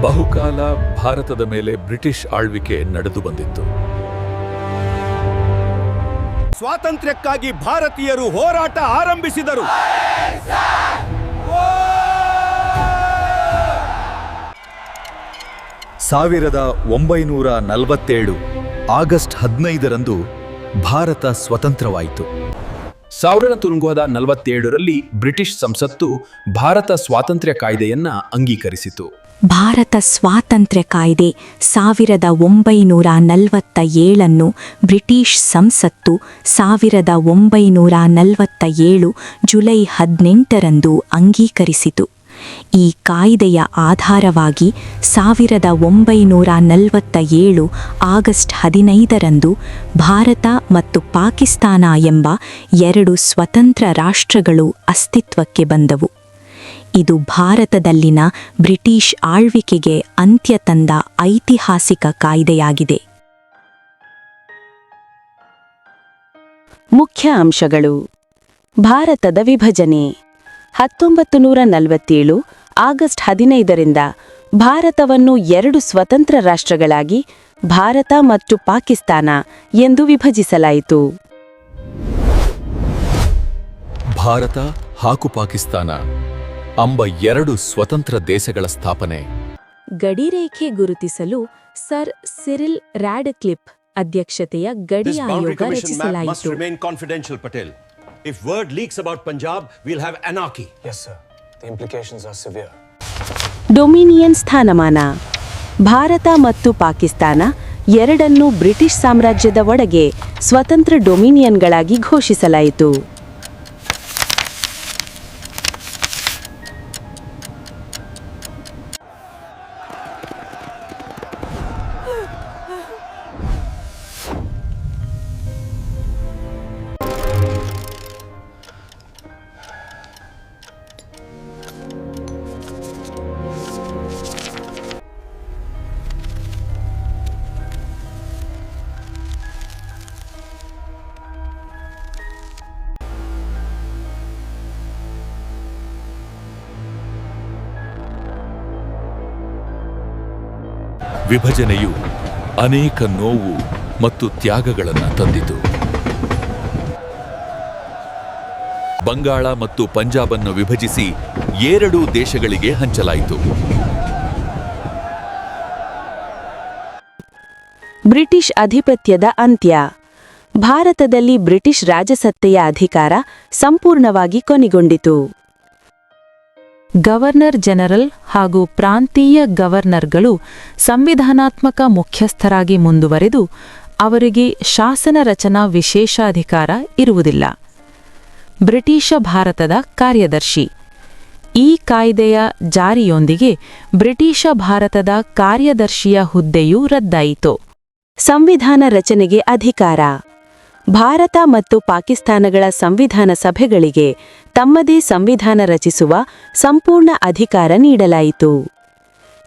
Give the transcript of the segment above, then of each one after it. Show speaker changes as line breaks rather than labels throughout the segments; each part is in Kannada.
ಬಹುಕಾಲ ಭಾರತದ ಮೇಲೆ ಬ್ರಿಟಿಷ್ ಆಳ್ವಿಕೆ ನಡೆದು ಬಂದಿತ್ತು.
ಸ್ವಾತಂತ್ರ್ಯಕ್ಕಾಗಿ ಭಾರತೀಯರು ಹೋರಾಟ ಆರಂಭಿಸಿದರು.
ಸಾವಿರದ ಒಂಬೈನೂರ ನಲವತ್ತೇಳು ಆಗಸ್ಟ್ ಹದಿನೈದರಂದು ಭಾರತ ಸ್ವತಂತ್ರವಾಯಿತು.
ಸಾವಿರದ ತುಂಗುವದ ನಲವತ್ತೇಳರಲ್ಲಿ ಬ್ರಿಟಿಷ್ ಸಂಸತ್ತು ಭಾರತ ಸ್ವಾತಂತ್ರ್ಯ ಕಾಯ್ದೆಯನ್ನ ಅಂಗೀಕರಿಸಿತು.
ಭಾರತ ಸ್ವಾತಂತ್ರ್ಯ ಕಾಯ್ದೆ ಸಾವಿರದ ಒಂಬೈನೂರ ನಲವತ್ತ ಏಳನ್ನು ಬ್ರಿಟಿಷ್ ಸಂಸತ್ತು ಸಾವಿರದ ಒಂಬೈನೂರ ನಲವತ್ತ ಏಳು ಜುಲೈ ಹದಿನೆಂಟರಂದು ಅಂಗೀಕರಿಸಿತು. ಈ ಕಾಯ್ದೆಯ ಆಧಾರವಾಗಿ ಸಾವಿರದ ಒಂಬೈನೂರ ನಲವತ್ತ ಏಳು ಆಗಸ್ಟ್ ಹದಿನೈದರಂದು ಭಾರತ ಮತ್ತು ಪಾಕಿಸ್ತಾನ ಎಂಬ ಎರಡು ಸ್ವತಂತ್ರ ರಾಷ್ಟ್ರಗಳು ಅಸ್ತಿತ್ವಕ್ಕೆ ಬಂದವು. ಇದು ಭಾರತದಲ್ಲಿನ ಬ್ರಿಟಿಷ್ ಆಳ್ವಿಕೆಗೆ ಅಂತ್ಯ ತಂದ ಐತಿಹಾಸಿಕ ಕಾಯ್ದೆಯಾಗಿದೆ.
ಮುಖ್ಯ ಅಂಶಗಳು. ಭಾರತದ ವಿಭಜನೆ. ಹತ್ತೊಂಬತ್ತು ನೂರ ನಲವತ್ತೇಳು ಆಗಸ್ಟ್ ಹದಿನೈದರಿಂದ ಭಾರತವನ್ನು ಎರಡು ಸ್ವತಂತ್ರ ರಾಷ್ಟ್ರಗಳಾಗಿ ಭಾರತ ಮತ್ತು ಪಾಕಿಸ್ತಾನ ಎಂದು ವಿಭಜಿಸಲಾಯಿತು.
ಭಾರತ ಹಾಗೂ ಪಾಕಿಸ್ತಾನ ಅಂಬ ಎರಡು ಸ್ವತಂತ್ರ ದೇಶಗಳ ಸ್ಥಾಪನೆ.
ಗಡಿರೇಖೆ ಗುರುತಿಸಲು ಸರ್ ಸಿರಿಲ್ ರ್ಯಾಡ್ಕ್ಲಿಪ್ ಅಧ್ಯಕ್ಷತೆಯ ಗಡಿ ಆಯೋಗ ರಚಿಸಲಾಯಿತು.
If word leaks about Punjab, we'll have anarchy.
Yes, sir. The implications are severe.
Dominion ಸ್ಥಾನಮಾನ ಭಾರತ ಮತ್ತು ಪಾಕಿಸ್ತಾನ ಎರಡನ್ನೂ ಬ್ರಿಟಿಷ್ ಸಾಮ್ರಾಜ್ಯದ ಒಳಗೆ ಸ್ವತಂತ್ರ ಡೊಮಿನಿಯನ್ಗಳಾಗಿ ಘೋಷಿಸಲಾಯಿತು
ವಿಭಜನೆಯು ಅನೇಕ ನೋವು ಮತ್ತು ತ್ಯಾಗಗಳನ್ನು ತಂದಿತು. ಬಂಗಾಳ ಮತ್ತು ಪಂಜಾಬನ್ನು ವಿಭಜಿಸಿ ಎರಡೂ ದೇಶಗಳಿಗೆ ಹಂಚಲಾಯಿತು.
ಬ್ರಿಟಿಷ್ ಅಧಿಪತ್ಯದ ಅಂತ್ಯ. ಭಾರತದಲ್ಲಿ ಬ್ರಿಟಿಷ್ ರಾಜಸತ್ತೆಯ ಅಧಿಕಾರ ಸಂಪೂರ್ಣವಾಗಿ ಕೊನೆಗೊಂಡಿತು.
ಗವರ್ನರ್ ಜನರಲ್ ಹಾಗೂ ಪ್ರಾಂತೀಯ ಗವರ್ನರ್ಗಳು ಸಂವಿಧಾನಾತ್ಮಕ ಮುಖ್ಯಸ್ಥರಾಗಿ ಮುಂದುವರೆದು ಅವರಿಗೆ ಶಾಸನ ರಚನಾ ವಿಶೇಷಾಧಿಕಾರ ಇರುವುದಿಲ್ಲ. ಬ್ರಿಟಿಷ ಭಾರತದ ಕಾರ್ಯದರ್ಶಿ. ಈ ಕಾಯ್ದೆಯ ಜಾರಿಯೊಂದಿಗೆ ಬ್ರಿಟಿಷ ಭಾರತದ ಕಾರ್ಯದರ್ಶಿಯ ಹುದ್ದೆಯೂ ರದ್ದಾಯಿತು.
ಸಂವಿಧಾನ ರಚನೆಗೆ ಅಧಿಕಾರ. ಭಾರತ ಮತ್ತು ಪಾಕಿಸ್ತಾನಗಳ ಸಂವಿಧಾನ ಸಭೆಗಳಿಗೆ ತಮ್ಮದೇ ಸಂವಿಧಾನ ರಚಿಸುವ ಸಂಪೂರ್ಣ ಅಧಿಕಾರ ನೀಡಲಾಯಿತು.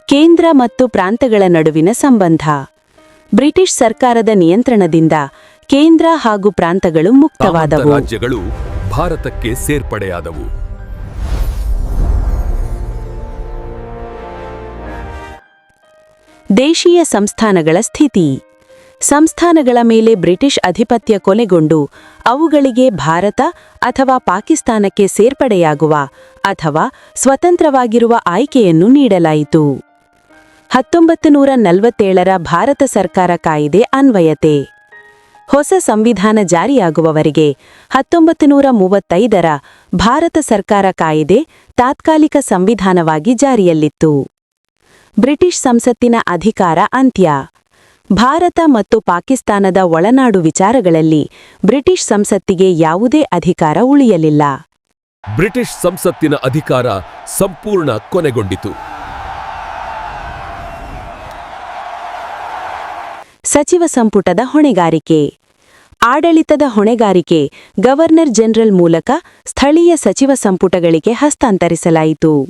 ಕೇಂದ್ರ ಮತ್ತು ಪ್ರಾಂತಗಳ ನಡುವಿನ ಸಂಬಂಧ. ಬ್ರಿಟಿಷ್ ಸರ್ಕಾರದ ನಿಯಂತ್ರಣದಿಂದ ಕೇಂದ್ರ ಹಾಗೂ ಪ್ರಾಂತಗಳು
ಮುಕ್ತವಾದ
ಮುಕ್ತವಾದವು
ರಾಜ್ಯಗಳು ಭಾರತಕ್ಕೆ ಸೇರ್ಪಡೆಯಾದವು.
ದೇಶೀಯ ಸಂಸ್ಥಾನಗಳ ಸ್ಥಿತಿ. ಸಂಸ್ಥಾನಗಳ ಮೇಲೆ ಬ್ರಿಟಿಷ್ ಅಧಿಪತ್ಯ ಕೊನೆಗೊಂಡು ಅವುಗಳಿಗೆ ಭಾರತ ಅಥವಾ ಪಾಕಿಸ್ತಾನಕ್ಕೆ ಸೇರ್ಪಡೆಯಾಗುವ ಅಥವಾ ಸ್ವತಂತ್ರವಾಗಿರುವ ಆಯ್ಕೆಯನ್ನು ನೀಡಲಾಯಿತು. ಹತ್ತೊಂಬತ್ತು ನೂರ ನಲವತ್ತೇಳರ ಭಾರತ ಸರ್ಕಾರ ಕಾಯಿದೆ ಅನ್ವಯತೆ. ಹೊಸ ಸಂವಿಧಾನ ಜಾರಿಯಾಗುವವರೆಗೆ ಹತ್ತೊಂಬತ್ತು ನೂರ ಮೂವತ್ತೈದರ ಭಾರತ ಸರ್ಕಾರ ಕಾಯಿದೆ ತಾತ್ಕಾಲಿಕ ಸಂವಿಧಾನವಾಗಿ ಜಾರಿಯಲ್ಲಿತ್ತು. ಬ್ರಿಟಿಷ್ ಸಂಸತ್ತಿನ ಅಧಿಕಾರ ಅಂತ್ಯ. ಭಾರತ ಮತ್ತು ಪಾಕಿಸ್ತಾನದ ಒಳನಾಡು ವಿಚಾರಗಳಲ್ಲಿ ಬ್ರಿಟಿಷ್ ಸಂಸತ್ತಿಗೆ ಯಾವುದೇ ಅಧಿಕಾರ ಉಳಿಯಲಿಲ್ಲ.
ಬ್ರಿಟಿಷ್ ಸಂಸತ್ತಿನ ಅಧಿಕಾರ ಸಂಪೂರ್ಣ ಕೊನೆಗೊಂಡಿತು.
ಸಚಿವ ಸಂಪುಟದ ಹೊಣೆಗಾರಿಕೆ. ಆಡಳಿತದ ಹೊಣೆಗಾರಿಕೆ ಗವರ್ನರ್ ಜನರಲ್ ಮೂಲಕ ಸ್ಥಳೀಯ ಸಚಿವ ಸಂಪುಟಗಳಿಗೆ ಹಸ್ತಾಂತರಿಸಲಾಯಿತು.